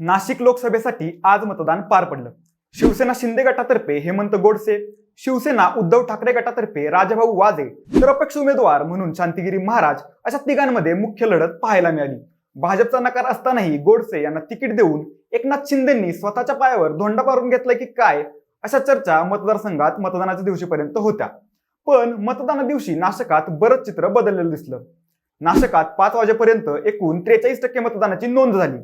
नाशिक लोकसभेसाठी आज मतदान पार पडलं. शिवसेना शिंदे गटातर्फे हेमंत गोडसे शिवसेना उद्धव ठाकरे गटातर्फे राजाभाऊ वाजे तर अपक्ष उमेदवार म्हणून शांतिगिरी महाराज अशा तिघांमध्ये मुख्य लढत पाहायला मिळाली. भाजपचा नकार असतानाही गोडसे यांना तिकीट देऊन एकनाथ शिंदेंनी स्वतःच्या पायावर धोंडा मारून घेतलाय की काय अशा चर्चा मतदारसंघात मतदानाच्या दिवशीपर्यंत होत्या. पण मतदाना दिवशी नाशकात बरंच चित्र बदललेलं दिसलं. नाशकात पाच वाजेपर्यंत एकूण त्रेचाळीस टक्के मतदानाची नोंद झाली.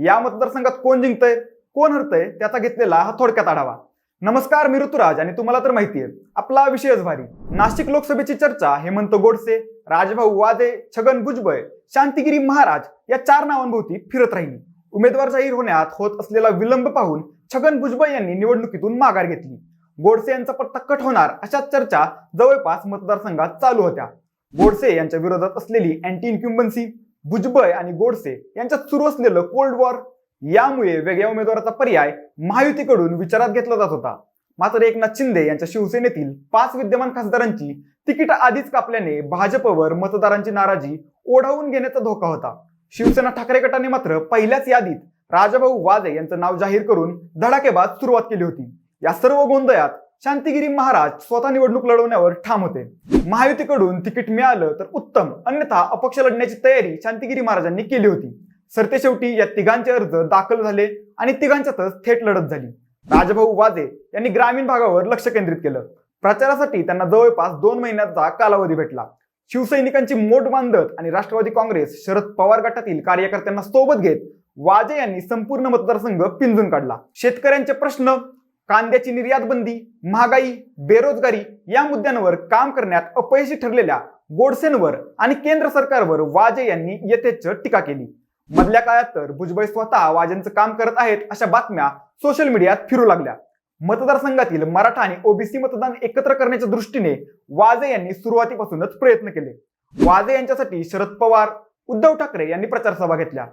या मतदारसंघात कोण जिंकतंय कोण हरतंय त्याचा घेतलेला हा थोडक्यात आढावा. नमस्कार मी ऋतुराज आणि तुम्हाला तर माहितीये आपला विषयच भारी. नाशिक लोकसभेची चर्चा हेमंत गोडसे राजभाऊ वादे छगन भुजबळ शांतिगिरी महाराज या चार नावांभोवती फिरत राहिली. उमेदवार जाहीर होण्यात होत असलेला विलंब पाहून छगन भुजबळ यांनी निवडणुकीतून माघार घेतली. गोडसे यांचा पत्ता कट होणार अशा चर्चा जवळपास मतदारसंघात चालू होत्या. गोडसे यांच्या विरोधात असलेली अँटी इन्क्युम्बन्सी भुजबळ आणि गोडसे यांच्यात सुरू असलेलं कोल्ड वॉर यामुळे वेगळ्या उमेदवाराचा पर्याय महायुतीकडून विचारात घेतला जात होता. मात्र एकनाथ शिंदे यांच्या शिवसेनेतील पाच विद्यमान खासदारांची तिकीट आधीच कापल्याने भाजपवर मतदारांची नाराजी ओढावून घेण्याचा धोका होता. शिवसेना ठाकरे गटाने मात्र पहिल्याच यादीत राजाभाऊ वाजे यांचं नाव जाहीर करून धडाकेबाज सुरुवात केली होती. या सर्व गोंधळात शांतिगिरी महाराज स्वतः निवडणूक लढवण्यावर ठाम होते. महायुतीकडून तिकीट मिळालं तर उत्तम अन्यथा अपक्ष लढण्याची तयारी शांतिगिरी महाराजांनी केली होती. सरतेशेवटी या तिघांचे अर्ज दाखल झाले आणि तिघांच्यातच थेट लढत झाली. राजभाऊ वाजे यांनी ग्रामीण भागावर लक्ष केंद्रित केलं. प्रचारासाठी त्यांना जवळपास दोन महिन्याचा कालावधी भेटला. शिवसैनिकांची मोठ बांधत आणि राष्ट्रवादी काँग्रेस शरद पवार गटातील कार्यकर्त्यांना सोबत घेत वाजे यांनी संपूर्ण मतदारसंघ पिंजून काढला. शेतकऱ्यांचे प्रश्न कांद्याची निर्यात बंदी महागाई बेरोजगारी या मुद्द्यांवर काम करण्यात अपयशी ठरलेल्या गोडसेंवर आणि केंद्र सरकारवर वाजे यांनी यथेच्छ टीका केली. मधल्या काळात तर भुजबळ स्वतः वाजेंचं काम करत आहेत अशा बातम्या सोशल मीडियात फिरू लागल्या. मतदारसंघातील मराठा आणि ओबीसी मतदान एकत्र करण्याच्या दृष्टीने वाजे यांनी सुरुवातीपासूनच प्रयत्न केले. वाजे यांच्यासाठी शरद पवार उद्धव ठाकरे यांनी प्रचार सभा घेतल्या.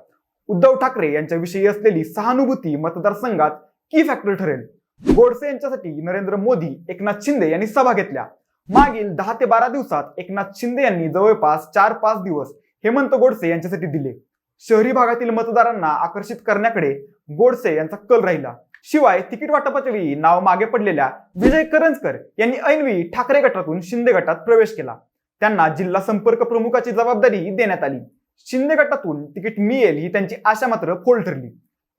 उद्धव ठाकरे यांच्याविषयी असलेली सहानुभूती मतदारसंघात की फॅक्टर ठरेल. गोडसे यांच्यासाठी नरेंद्र मोदी एकनाथ शिंदे यांनी सभा घेतल्या. मागील दहा ते बारा दिवसात एकनाथ शिंदे यांनी जवळपास चार पाच दिवस हेमंत गोडसे यांच्यासाठी दिले. शहरी भागातील मतदारांना आकर्षित करण्याकडे गोडसे यांचा कल राहिला. शिवाय तिकीट वाटपाच्या वेळी नाव मागे पडलेल्या विजय करंजकर यांनी ऐनवी ठाकरे गटातून शिंदे गटात प्रवेश केला. त्यांना जिल्हा संपर्क प्रमुखाची जबाबदारी देण्यात आली. शिंदे गटातून तिकीट मिळेल ही त्यांची आशा मात्र फोल ठरली.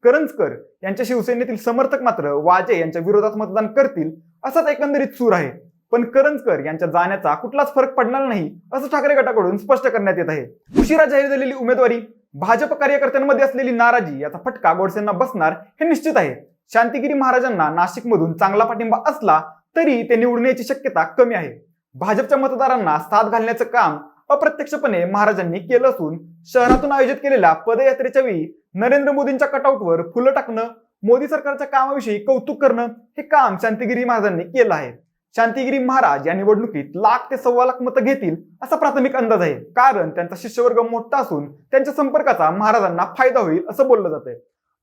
करंजकर यांच्या शिवसेनेतील समर्थक मात्र वाजे यांच्या विरोधात मतदान करतील असाच एकंदरीत सूर आहे. पण करंजकर यांच्या जाण्याचा कुठलाच फरक पडणार नाही असं ठाकरे गटाकडून स्पष्ट करण्यात येत आहे. उशिरा जाहीर झालेली उमेदवारी भाजप कार्यकर्त्यांमध्ये असलेली नाराजी याचा फटका गोडसेंना बसणार हे निश्चित आहे. शांतिगिरी महाराजांना नाशिकमधून चांगला पाठिंबा असला तरी ते निवडण्याची शक्यता कमी आहे. भाजपच्या मतदारांना साथ घालण्याचं काम अप्रत्यक्षपणे महाराजांनी केलं असून शहरातून आयोजित केलेल्या पदयात्रेच्या वेळी नरेंद्र मोदींच्या कटआउटवर फुलं टाकणं मोदी सरकारच्या कामाविषयी कौतुक करणं हे काम शांतिगिरी महाराजांनी केलं आहे. शांतिगिरी महाराज या निवडणुकीत लाख ते सव्वा लाख मतं घेतील असा प्राथमिक अंदाज आहे. कारण त्यांचा शिष्यवर्ग मोठा असून त्यांच्या संपर्काचा महाराजांना फायदा होईल असं बोललं जातंय.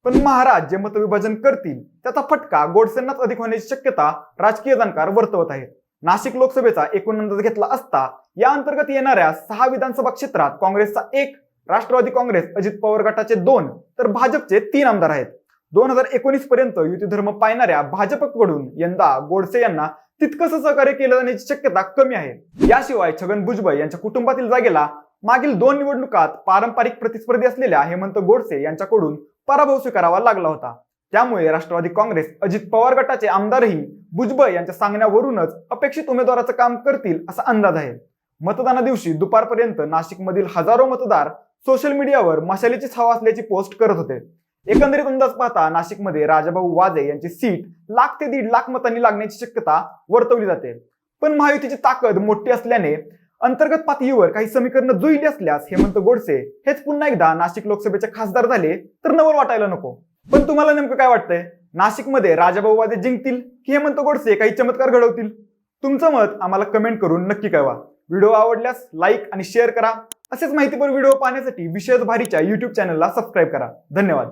पण महाराज जे मतविभाजन करतील त्याचा फटका गोडसेंनाच अधिक होण्याची शक्यता राजकीय जाणकार वर्तवत आहेत. नाशिक लोकसभेचा एकूण अंदाज घेतला असता या अंतर्गत येणाऱ्या सहा विधानसभा क्षेत्रात काँग्रेसचा एक राष्ट्रवादी काँग्रेस अजित पवार गटाचे दोन तर भाजपचे तीन आमदार आहेत. दोन हजार एकोणीस पर्यंत युती धर्म पाळणाऱ्या भाजपकडून यंदा गोडसे यांना तितकंसं सहकार्य केलं जाण्याची शक्यता कमी आहे. याशिवाय छगन भुजबळ यांच्या कुटुंबातील जागेला मागील दोन निवडणुकात पारंपरिक प्रतिस्पर्धी असलेल्या हेमंत गोडसे यांच्याकडून पराभव स्वीकारावा लागला होता. त्यामुळे राष्ट्रवादी काँग्रेस अजित पवार गटाचे आमदारही भुजबळ यांच्या सांगण्यावरूनच अपेक्षित उमेदवाराचं काम करतील असा अंदाज आहे. मतदाना दिवशी दुपारपर्यंत नाशिकमधील हजारो मतदार सोशल मीडियावर मशालीचीच हवा असल्याची पोस्ट करत होते. एकंदरीत अंदाज पाहता नाशिकमध्ये राजाभाऊ वाजे यांची सीट लाख ते दीड लाख मतांनी लागण्याची शक्यता वर्तवली जाते. पण महायुतीची ताकद मोठी असल्याने अंतर्गत पातळीवर काही समीकरणं जुळली असल्यास हेमंत गोडसे हेच पुन्हा एकदा नाशिक लोकसभेचे खासदार झाले तर नवल वाटायला नको. पण तुम्हाला नेमकं काय वाटतंय? नाशिकमध्ये राजाभाऊ वाजे जिंकतील की हेमंत गोडसे काही चमत्कार घडवतील? तुमचं मत आम्हाला कमेंट करून नक्की कळवा. व्हिडिओ आवडल्यास लाईक आणि शेअर करा. असेच माहितीपर व्हिडिओ पाहण्यासाठी विशेष भारीच्या युट्यूब चॅनलला सबस्क्राईब करा. धन्यवाद.